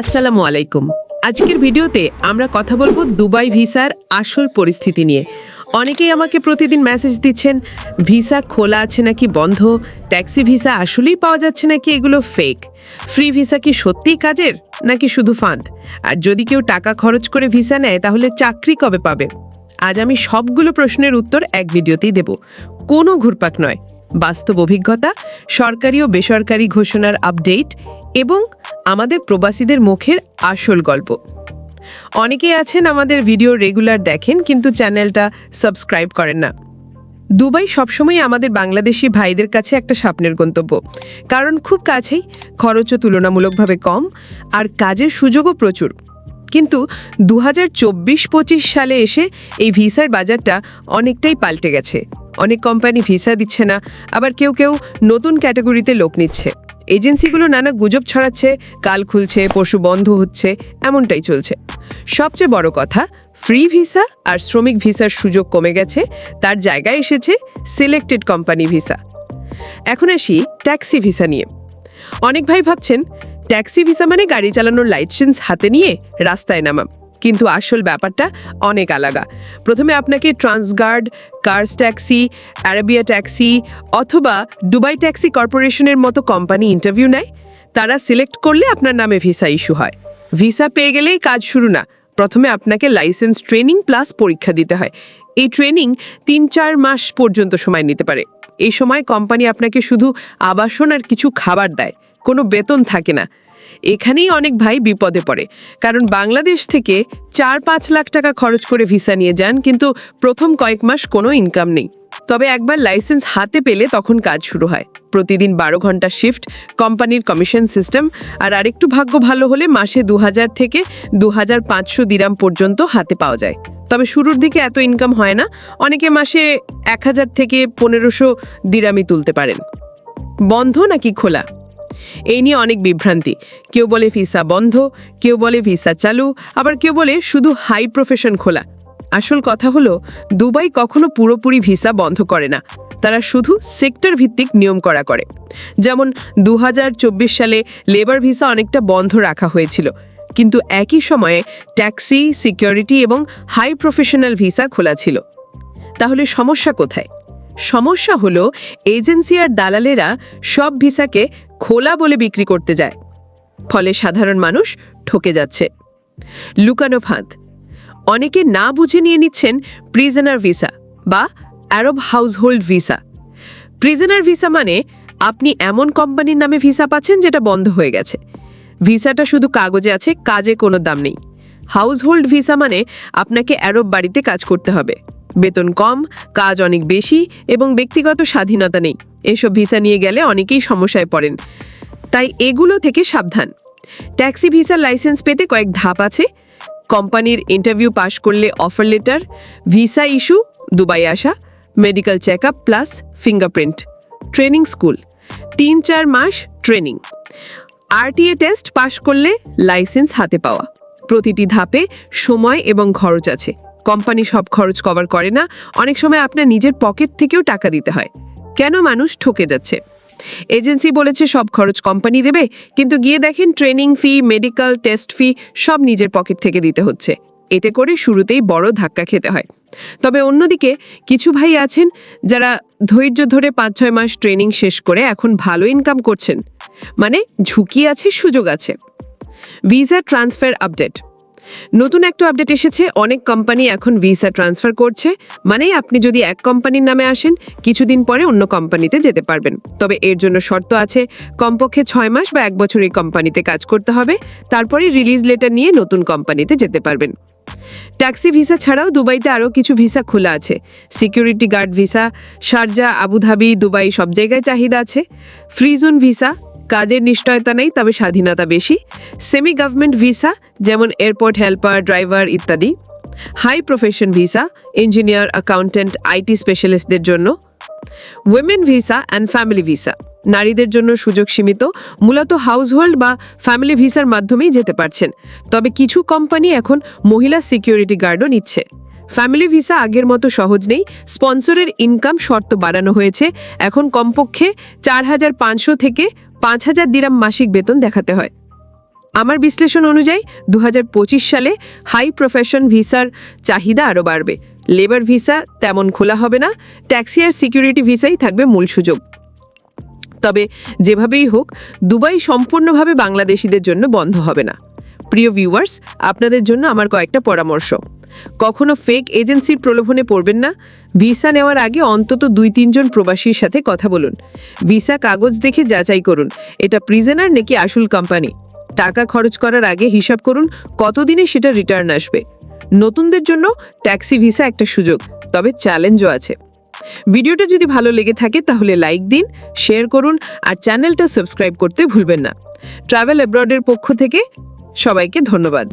আসসালামু আলাইকুম। আজকের ভিডিওতে আমরা কথা বলব দুবাই ভিসার আসল পরিস্থিতি নিয়ে। অনেকেই আমাকে প্রতিদিন মেসেজ দিচ্ছেন, ভিসা খোলা আছে নাকি বন্ধ? ট্যাক্সি ভিসা আসলেই পাওয়া যাচ্ছে নাকি এগুলো ফেক ফ্রি ভিসা কি সত্যিই কাজের? নাকি শুধু ফাঁদ আর যদি কেউ টাকা খরচ করে ভিসা নেয়, তাহলে চাকরি কবে পাবে? আজ আমি সবগুলো প্রশ্নের উত্তর এক ভিডিওতেই দেব। কোনো ঘুরপাক নয়। বাস্তব অভিজ্ঞতা, সরকারি ও বেসরকারি ঘোষণার আপডেট এবং আমাদের প্রবাসীদের মুখের আসল গল্প। অনেকেই আছেন আমাদের ভিডিও রেগুলার দেখেন কিন্তু চ্যানেলটা সাবস্ক্রাইব করেন না। দুবাই সবসময় আমাদের বাংলাদেশি ভাইদের কাছে একটা স্বপ্নের গন্তব্য। কারণ খুব কাছেই খরচও তুলনামূলকভাবে কম আর কাজের সুযোগও প্রচুর। কিন্তু দু হাজার সালে এসে এই ভিসার বাজারটা অনেকটাই পাল্টে গেছে। অনেক কোম্পানি ভিসা দিচ্ছে না, আবার কেউ কেউ নতুন ক্যাটাগরিতে লোক নিচ্ছে। এজেন্সিগুলো নানা গুজব ছড়াচ্ছে, কাল খুলছে পশু বন্ধ হচ্ছে, এমনটাই চলছে। সবচেয়ে বড় কথা ফ্রি ভিসা আর শ্রমিক ভিসার সুযোগ কমে গেছে, তার জায়গায় এসেছে সিলেক্টেড কোম্পানি ভিসা এখন আসি ট্যাক্সি ভিসা নিয়ে। অনেক ভাই ভাবছেন ট্যাক্সি ভিসা মানে গাড়ি চালানোর লাইসেন্স হাতে নিয়ে রাস্তায় নামা কিন্তু আসল ব্যাপারটা অনেক আলাদা প্রথমে আপনাকে Transguard cars taxi Arabia taxi অথবা দুবাই ট্যাক্সি কর্পোরেশনের মতো কোম্পানি ইন্টারভিউ নেয়। তারা সিলেক্ট করলে আপনার নামে ভিসা ইস্যু হয়। ভিসা পেয়ে গেলেই কাজ শুরু না। প্রথমে আপনাকে লাইসেন্স ট্রেনিং প্লাস পরীক্ষা দিতে হয়। এই ট্রেনিং তিন চার মাস পর্যন্ত সময় নিতে পারে। এই সময় কোম্পানি আপনাকে শুধু আবাসন আর কিছু খাবার দেয়। কোনো বেতন থাকে না। এখানেই অনেক ভাই বিপদে পড়ে। কারণ বাংলাদেশ থেকে চার পাঁচ লাখ টাকা খরচ করে ভিসা নিয়ে যান, কিন্তু প্রথম কয়েক মাস কোনো ইনকাম নেই। তবে একবার লাইসেন্স হাতে পেলে তখন কাজ শুরু হয়। প্রতিদিন বারো ঘণ্টা শিফট কোম্পানির কমিশন সিস্টেম আর আরেকটু ভাগ্য ভালো হলে মাসে দু হাজার থেকে দু হাজার পাঁচশো দিরাম পর্যন্ত হাতে পাওয়া যায়। তবে শুরুর দিকে এত ইনকাম হয় না, অনেকে মাসে এক হাজার থেকে পনেরোশো দিরামি তুলতে পারেন। বন্ধ নাকি খোলা? এই নিয়ে অনেক বিভ্রান্তি। কেউ বলে ভিসা বন্ধ, কেউ বলে ভিসা চালু, আবার কেউ বলে শুধু হাই প্রফেশন খোলা। আসল কথা হলো, দুবাই কখনো পুরোপুরি ভিসা বন্ধ করে না। তারা শুধু সেক্টর ভিত্তিক নিয়ম করা করে। যেমন দু হাজার চব্বিশ সালে লেবার ভিসা অনেকটা বন্ধ রাখা হয়েছিল। কিন্তু একই সময়ে ট্যাক্সি, সিকিউরিটি এবং হাই প্রফেশনাল ভিসা খোলা ছিল। তাহলে সমস্যা কোথায়? সমস্যা হলো, এজেন্সি আর দালালেরা সব ভিসাকে খোলা বলে বিক্রি করতে যায়। ফলে সাধারণ মানুষ ঠকে যাচ্ছে। লুকানো ফাঁদ। অনেকে না বুঝে নিয়ে নিচ্ছেন প্রিজনার ভিসা বা Arab household visa prisoner visa মানে আপনি এমন কোম্পানির নামে ভিসা পাচ্ছেন যেটা বন্ধ হয়ে গেছে। ভিসাটা শুধু কাগজে আছে, কাজে কোনো দাম নেই। হাউসহোল্ড ভিসা মানে আপনাকে অ্যারব বাড়িতে কাজ করতে হবে। বেতন কম, কাজ অনেক বেশি এবং ব্যক্তিগত স্বাধীনতা নেই। এসব ভিসা নিয়ে গেলে অনেকেই সমস্যায় পড়েন। তাই এগুলো থেকে সাবধান। ট্যাক্সি ভিসার লাইসেন্স পেতে কয়েক ধাপ আছে। কোম্পানির ইন্টারভিউ পাশ করলে offer letter, visa issue, Dubai আসা, medical check up plus fingerprint. Training school. তিন চার মাস ট্রেনিং। আরটিএ টেস্ট পাশ করলে লাইসেন্স হাতে পাওয়া। প্রতিটি ধাপে সময় এবং খরচ আছে। কোম্পানি সব খরচ কভার করে না, অনেক সময় আপনার নিজের পকেট থেকেও টাকা দিতে হয়। কেন মানুষ ঠকে যাচ্ছে? এজেন্সি বলেছে সব খরচ কোম্পানি দেবে, কিন্তু গিয়ে দেখেন training fee medical test fee সব নিজের পকেট থেকে দিতে হচ্ছে। এতে করে শুরুতেই বড় ধাক্কা খেতে হয়। তবে অন্যদিকে কিছু ভাই আছেন যারা ধৈর্য ধরে পাঁচ ছয় মাস ট্রেনিং শেষ করে এখন ভালো ইনকাম করছেন। মানে ঝুঁকি আছে, সুযোগ আছে। ভিসা ট্রান্সফার আপডেট নতুন একটা আপডেট এসেছে, অনেক কোম্পানি এখন ভিসা ট্রান্সফার করছে। মানে আপনি যদি এক কোম্পানির নামে আসেন, কিছুদিন পরে অন্য কোম্পানিতে যেতে পারবেন। তবে এর জন্য শর্ত আছে, কমপক্ষে ছয় মাস বা এক বছর এই কোম্পানিতে কাজ করতে হবে। তারপরে রিলিজ লেটার নিয়ে নতুন কোম্পানিতে যেতে পারবেন। ট্যাক্সি ভিসা ছাড়াও দুবাইতে আরও কিছু ভিসা খোলা আছে। Security guard visa Sharjah, Abu Dhabi, Dubai সব জায়গায় চাহিদা আছে। ফ্রি জোন ভিসা কাজের নিশ্চয়তা নেই, তবে স্বাধীনতা বেশি। সেমি গভর্নমেন্ট ভিসা যেমন এয়ারপোর্ট হেল্পার ড্রাইভার ইত্যাদি। High profession visa engineer accountant IT স্পেশালিস্টদের জন্য। Women visa and family visa নারীদের জন্য সুযোগ সীমিত। মূলত হাউসহোল্ড বা ফ্যামিলি ভিসার মাধ্যমেই যেতে পারছেন। তবে কিছু কোম্পানি এখন মহিলা সিকিউরিটি গার্ডও নিচ্ছে। ফ্যামিলি ভিসা আগের মতো সহজ নেই স্পন্সরের ইনকাম শর্ত বাড়ানো হয়েছে। এখন কমপক্ষে চার হাজার পাঁচশো থেকে পাঁচ হাজার দিরাম মাসিক বেতন দেখাতে হয়। আমার বিশ্লেষণ অনুযায়ী দু হাজার পঁচিশ সালে হাই প্রফেশন ভিসার চাহিদা আরও বাড়বে। লেবার ভিসা তেমন খোলা হবে না, ট্যাক্সি আর সিকিউরিটি ভিসাই থাকবে মূল সুযোগ। তবে যেভাবেই হোক, দুবাই সম্পূর্ণভাবে বাংলাদেশিদের জন্য বন্ধ হবে না। প্রিয় ভিউয়ার্স আপনাদের জন্য আমার কয়েকটা পরামর্শ। কখনো ফেক এজেন্সির প্রলোভনে পড়বেন না। ভিসা নেওয়ার আগে অন্তত দুই তিনজন প্রবাসীর সাথে কথা বলুন। ভিসা কাগজ দেখে যাচাই করুন। এটা প্রিজেনার নাকি আসল কোম্পানি টাকা খরচ করার আগে হিসাব করুন কতদিনে সেটা রিটার্ন আসবে। নতুনদের জন্য ট্যাক্সি ভিসা একটা সুযোগ, তবে চ্যালেঞ্জও আছে। ভিডিওটা যদি ভালো লেগে থাকে তাহলে লাইক দিন শেয়ার করুন আর চ্যানেলটা সাবস্ক্রাইব করতে ভুলবেন না। ট্রাভেল অ্যাব্রডের পক্ষ থেকে সবাইকে ধন্যবাদ।